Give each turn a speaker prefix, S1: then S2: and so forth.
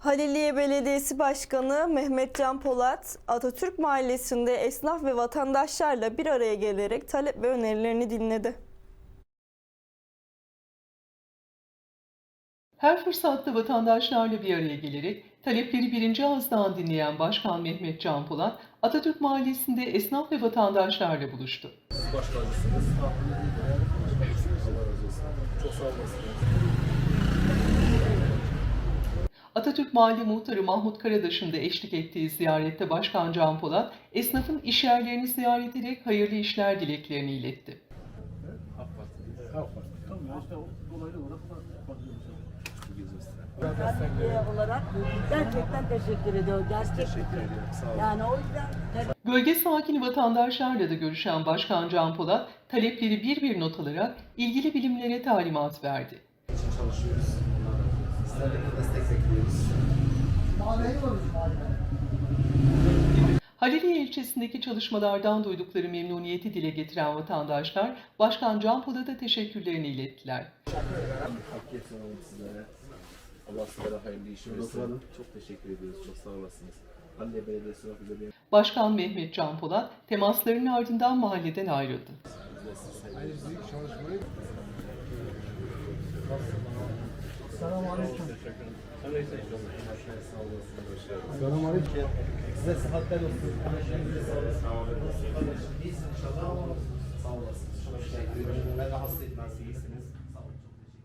S1: Haliliye Belediyesi Başkanı Mehmet Can Polat, Atatürk Mahallesi'nde esnaf ve vatandaşlarla bir araya gelerek talep ve önerilerini dinledi.
S2: Her fırsatta vatandaşlarla bir araya gelerek talepleri birinci ağızdan dinleyen Başkan Mehmet Can Polat, Atatürk Mahallesi'nde esnaf ve vatandaşlarla buluştu.
S3: olsun. Çok sağ olasınız.
S2: Atatürk Mahalle Muhtarı Mahmut Karadaş'ın da eşlik ettiği ziyarette Başkan Can Polat, esnafın işyerlerini ziyaret ederek hayırlı işler dileklerini iletti.
S3: Olarak
S4: gerçekten teşekkür ediyorum. Gerçekten.
S3: Teşekkür ederim. Sağ olun.
S4: Yani o yüzden
S2: Bölge sakini vatandaşlarla da görüşen Başkan Can Polat, talepleri bir bir not alarak ilgili bilimlere talimat verdi.
S5: çalışıyoruz. Sizlerle de destek bekliyoruz.
S2: Haliliye ilçesindeki çalışmalardan duydukları memnuniyeti dile getiren vatandaşlar, Başkan Can Polat'a teşekkürlerini ilettiler.
S3: Afiyet olsun sizlere. Allah sizlere hayırlı iş versin. Çok teşekkür ediyoruz. Çok sağ olasınız. Anne Belediyesi olarak
S2: Başkan Mehmet Can Polat, temasların ardından mahalleden ayrıldı.
S5: Selam aleyküm. Size sıhhatler olsun. Kardeşlerinize sağlık. Sağ olun. İyisin inşallah. Sağ olasın. Teşekkür ederim. Ben rahatsız etmez. İyisiniz.